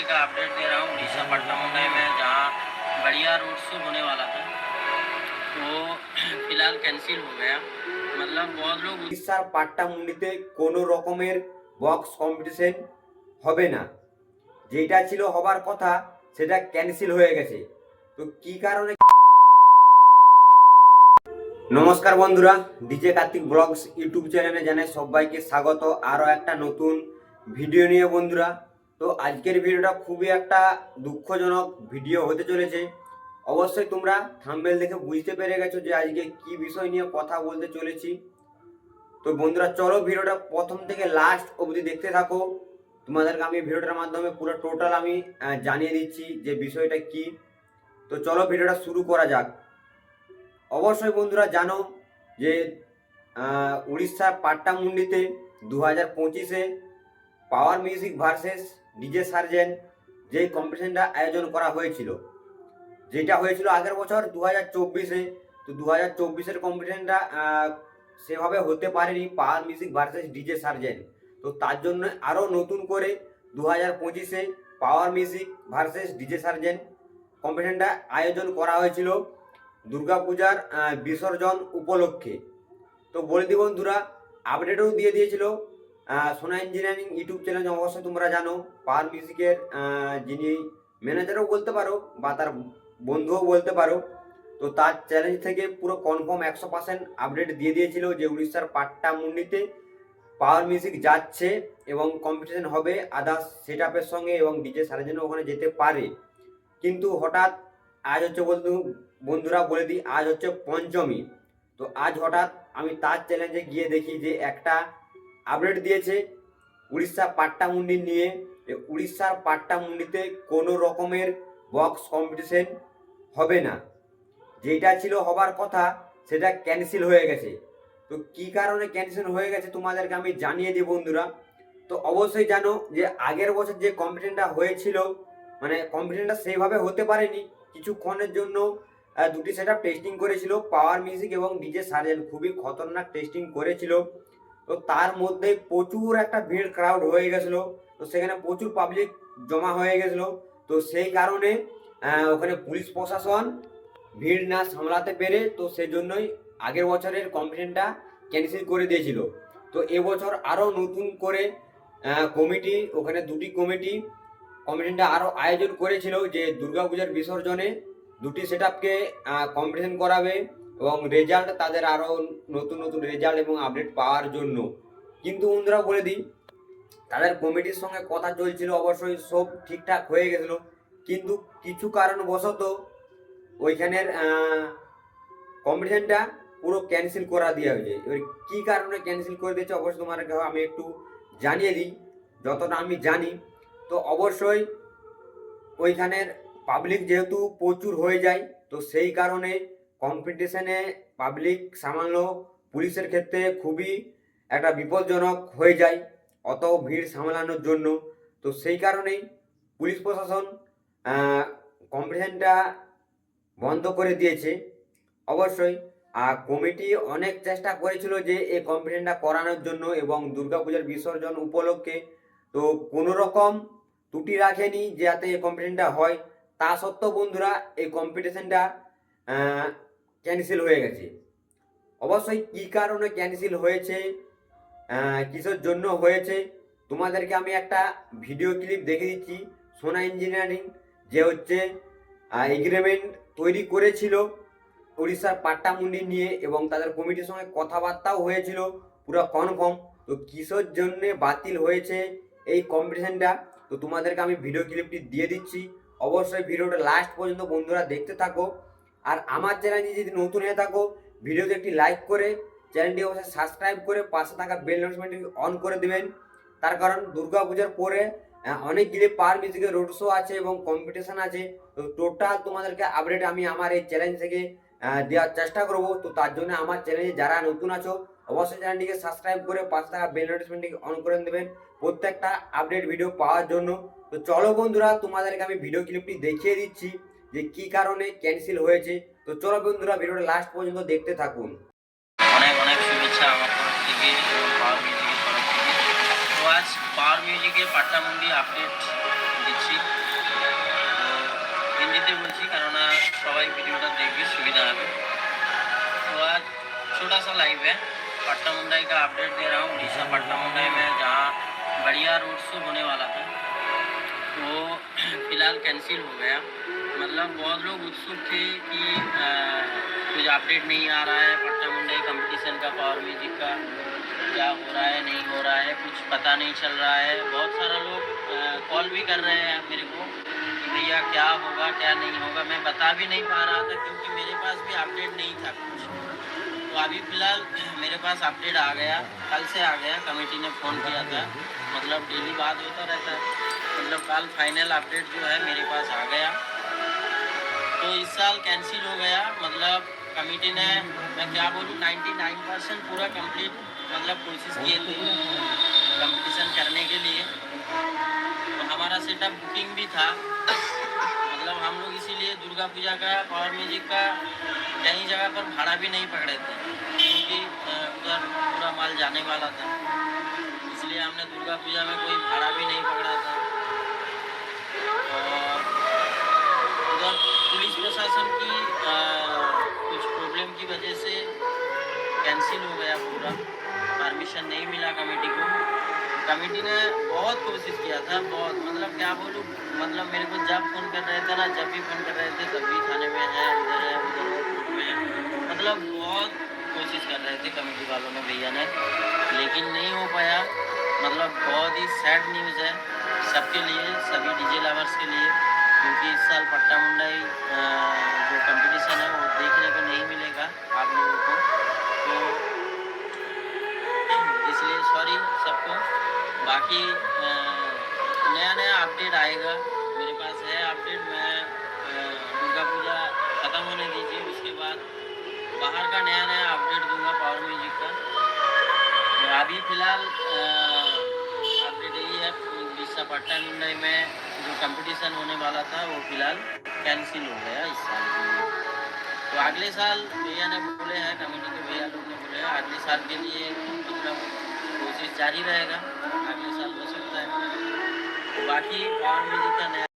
Mobile का update दे रहा हूँ उड़ीसा पटना मुंबई में जहाँ बढ़िया रोड शो होने वाला था तो फिलहाल कैंसिल हो गया मतलब बहुत लोग উড়িষ্যার পাট্টামুন্ডিতে কোনো রকমের বক্স কম্পিটিশন হবে না যেটা ছিল হবার কথা সেটা ক্যান্সেল হয়ে গেছে তো কি কারণে নমস্কার বন্ধুরা ডিজে কার্তিক ব্লগস ইউটিউব চ্যানেলে জানাই সবাইকে স্বাগত আরও একটা নতুন ভিডিও নিয়ে বন্ধুরা তো আজকের ভিডিওটা খুবই একটা দুঃখজনক ভিডিও হতে চলেছে। অবশ্যই তোমরা থাম্বেল দেখে বুঝতে পেরে গেছো যে আজকে কি বিষয় নিয়ে কথা বলতে চলেছি। তো বন্ধুরা, চলো ভিডিওটা প্রথম থেকে লাস্ট অবধি দেখতে থাকো। তোমাদেরকে আমি ভিডিওটার মাধ্যমে পুরো টোটাল আমি জানিয়ে দিচ্ছি যে বিষয়টা কি। তো চলো ভিডিওটা শুরু করা যাক। অবশ্যই বন্ধুরা জানো যে উড়িষ্যার পাট্টামুন্ডিতে দু হাজার পঁচিশে power music versus D J Sarzen, যেই কম্পিটিশনটা আয়োজন করা হয়েছিল। যেটা হয়েছিল আগের বছর দু হাজার চব্বিশে। তো দু হাজার চব্বিশের কম্পিটিশনটা সেভাবে হতে পারেনি power music versus D J Sarzen. তো তার জন্য আরও নতুন করে দু হাজার পঁচিশে power music versus D J Sarzen কম্পিটিশনটা আয়োজন করা হয়েছিল দুর্গাপূজার বিসর্জন উপলক্ষে। তো বলে দিই বন্ধুরা আপডেটও দিয়ে দিয়েছিল। সোনা ইঞ্জিনিয়ারিং ইউটিউব চ্যানেল অবশ্যই তোমরা জানো। পাওয়ার মিউজিকের যিনি ম্যানেজারও বলতে পারো, বা তার বন্ধুও বলতে পারো, তো তার চ্যালেঞ্জ থেকে পুরো কনফার্ম একশো পার্সেন্ট আপডেট দিয়ে দিয়েছিল যে উড়িষ্যার পাট্টামুন্ডিতে পাওয়ার মিউজিক যাচ্ছে এবং কম্পিটিশন হবে আদার্স সেট আপের সঙ্গে এবং ডিজে সার্জেনও ওখানে যেতে পারে। কিন্তু হঠাৎ আজ হচ্ছে বন্ধু, বন্ধুরা বলে দিই, আজ হচ্ছে পঞ্চমী। তো আজ হঠাৎ আমি তার চ্যালেঞ্জে গিয়ে দেখি যে একটা আপডেট দিয়েছে উড়িষ্যা পাট্টামুন্ডি নিয়ে। উড়িষ্যার পাট্টামুন্ডিতে কোনো রকমের বক্স কম্পিটিশন হবে না। যেটা ছিল হবার কথা, সেটা ক্যান্সেল হয়ে গেছে। তো কি কারণে ক্যান্সেল হয়ে গেছে তোমাদেরকে আমি জানিয়ে দিই বন্ধুরা। তো অবশ্যই জানো যে আগের বছর যে কম্পিটিশনটা হয়েছিল মানে কম্পিটিশনটা সেইভাবে হতে পারেনি। কিছুক্ষণের জন্য দুটি সেট টেস্টিং করেছিল। পাওয়ার মিউজিক এবং ডিজে সার্জেন খুবই খতরনাক টেস্টিং করেছিল। তো তার মধ্যে প্রচুর একটা ভিড় ক্রাউড হয়ে গেছিল। তো সেখানে প্রচুর পাবলিক জমা হয়ে গেছিল। তো সেই কারণে ওখানে পুলিশ প্রশাসন ভিড় না সামলাতে পেরে তো সেই জন্যই আগের বছরের কম্পিটিশনটা ক্যান্সেল করে দিয়েছিল। তো এবছর আরও নতুন করে কমিটি ওখানে দুটি কমিটি কম্পিটিশনটা আরও আয়োজন করেছিল যে দুর্গাপূজার বিসর্জনে দুটি সেট আপকে কম্পিটিশন করাবে। এবং রেজাল্ট তাদের আরও নতুন নতুন রেজাল্ট এবং আপডেট পাওয়ার জন্য। কিন্তু বন্ধুরা বলে দিই, তাদের কমিটির সঙ্গে কথা চলছিল, অবশ্যই সব ঠিকঠাক হয়ে গেছিল। কিন্তু কিছু কারণবশত ওইখানের কম্পিটিশনটা পুরো ক্যান্সেল করা দেওয়া হয়েছে। এবার কী কারণে ক্যান্সেল করে দিয়েছে, অবশ্যই তোমাদেরকে আমি একটু জানিয়ে দিই। যতটা আমি জানি, তো অবশ্যই ওইখানের পাবলিক যেহেতু প্রচুর হয়ে যায়, তো সেই কারণে কম্পিটিশনে পাবলিক সামান্য পুলিশের ক্ষেত্রে খুবই একটা বিপজ্জনক হয়ে যায় অত ভিড় সামলানোর জন্য। তো সেই কারণেই পুলিশ প্রশাসন কম্পিটিশনটা বন্ধ করে দিয়েছে। অবশ্যই, আর কমিটি অনেক চেষ্টা করেছিল যে এই কম্পিটিশনটা করানোর জন্য এবং দুর্গাপূজার বিসর্জন উপলক্ষে। তো কোনো রকম ত্রুটি রাখেনি যাতে এই কম্পিটিশনটা হয়। তা সত্ত্বেও বন্ধুরা, এই কম্পিটিশনটা ক্যান্সেল হয়ে গেছে। অবশ্যই কী কারণে ক্যান্সেল হয়েছে কিসের জন্য হয়েছে, তোমাদেরকে আমি একটা ভিডিও ক্লিপ দেখে দিচ্ছি, সোনা ইঞ্জিনিয়ারিং, যে হচ্ছে এগ্রিমেন্ট তৈরি করেছিল উড়িষ্যার পাট্টামুন্ডি নিয়ে এবং তাদের কমিটির সঙ্গে কথাবার্তাও হয়েছিল, পুরো কনফার্ম তো কিসের জন্য বাতিল হয়েছে এই কম্পিটিশনটা তো তোমাদেরকে আমি ভিডিও ক্লিপটি দিয়ে দিচ্ছি। অবশ্যই ভিডিওটা লাস্ট পর্যন্ত বন্ধুরা দেখতে থাকো। আর আমার চ্যানেলে যদি নতুন হয়ে থাকো, ভিডিওতে একটি লাইক করে চ্যানেলটি অবশ্যই সাবস্ক্রাইব করে পাশে থাকা বেল নোটিফিকেশনটি অন করে দেবেন। তার কারণ দুর্গা পূজার পরে অনেকগুলি পার মিউজিকের রোড শো আছে এবং কম্পিটিশন আছে। তো টোটাল তোমাদেরকে আপডেট আমি আমার এই চ্যালেঞ্জ থেকে দেওয়ার চেষ্টা করব। তো তার জন্য আমার চ্যানেলে যারা নতুন আছো, অবশ্যই চ্যানেলটিকে সাবস্ক্রাইব করে পাশে থাকা বেল নোটিফিকেশনটিকে অন করে দেবেন প্রত্যেকটা আপডেট ভিডিও পাওয়ার জন্য। তো চলো বন্ধুরা, তোমাদেরকে আমি ভিডিও ক্লিপটি দেখিয়ে দিচ্ছি। যে কি কারণে ক্যান্সেল হয়েছে? তো চলো বন্ধুরা ভিডিওটা লাস্ট পর্যন্ত দেখতে থাকুন। অনেক অনেক শুভেচ্ছা আমার তরফ থেকে এবং পাওয়ার মিউজিকের পাট্টামুন্ডি আপডেট দিচ্ছি। হিন্দিতে বলছি, কেননা সবাই ভিডিওটা দেখবে, সুবিধা হবে। তো আজ छोटा सा लाइव है पट्टा मुंडाई का अपडेट दे रहा हूँ उड़ीसा पट्टा मुंडाई में जहाँ बढ़िया रोड शो फ़िलहाल कैंसिल हो गया। मतलब बहुत लोग उत्सुक थे कि कुछ अपडेट नहीं आ रहा है। पट्टा मुंडई कंपटीशन का पावर म्यूज़िक का, क्या हो रहा है, नहीं हो रहा है, कुछ पता नहीं चल रहा है। बहुत सारा लोग कॉल भी कर रहे हैं मेरे को कि भैया क्या होगा, क्या नहीं होगा। मैं बता भी नहीं पा रहा था क्योंकि मेरे पास भी अपडेट नहीं था कुछ। तो अभी फ़िलहाल मेरे पास अपडेट आ गया। कल से आ गया। कमेटी ने फ़ोन किया था। मतलब डेली बात होता रहता है। कल फाइनल अपडेट जो है मेरे पास आ गया। तो इस साल कैंसिल हो गया मतलब कमेटी ने, मैं क्या बोलूँ 99 परसेंट पूरा कंप्लीट मतलब कोशिश किए थे कंपटीशन करने के लिए। तो हमारा सेटअप बुकिंग भी था। मतलब हम लोग इसीलिए दुर्गा पूजा का पावर म्यूज़िक का कहीं जगह पर भाड़ा भी नहीं पकड़े थे, क्योंकि उधर पूरा माल जाने वाला था। इसलिए हमने दुर्गा पूजा में कोई भाड़ा वजह से कैंसिल हो गया पूरा। परमिशन नहीं मिला कमेटी को। कमेटी ने बहुत कोशिश किया था, बहुत। मतलब क्या बोलूँ? मतलब मेरे को जब फ़ोन कर रहे थे ना, जब भी फ़ोन कर रहे थे, तब भी थाने में है उधर है उधर है कोर्ट में है मतलब बहुत कोशिश कर रहे थे कमेटी वालों ने, भैया ने। लेकिन नहीं हो पाया। मतलब बहुत ही सैड न्यूज़ है। सबके लिए, सभी डीजे लवर्स के लिए। क्योंकि इस साल पट्टा मुंडई जो कंपटीशन है वो देखने को नहीं मिलेगा आप लोगों को। तो इसलिए सॉरी सबको। बाकी नया नया अपडेट आएगा मेरे पास है अपडेट मैं दुर्गा पूजा ख़त्म होने दीजिए, उसके बाद बाहर का नया नया अपडेट दूँगा पावर म्यूज़िक का। तो अभी फ़िलहाल अपडेट यही है पट्टा मुंडई में जो कंपटीशन होने वाला था, वो फ़िलहाल कैंसिल हो गया इस साल के लिए। तो अगले साल भैया ने बोले हैं, कमेटी के भैया लोग ने बोले हैं, अगले साल के लिए मतलब कोशिश जारी रहेगा। अगले साल हो सकता है। तो बाकी और भी जितना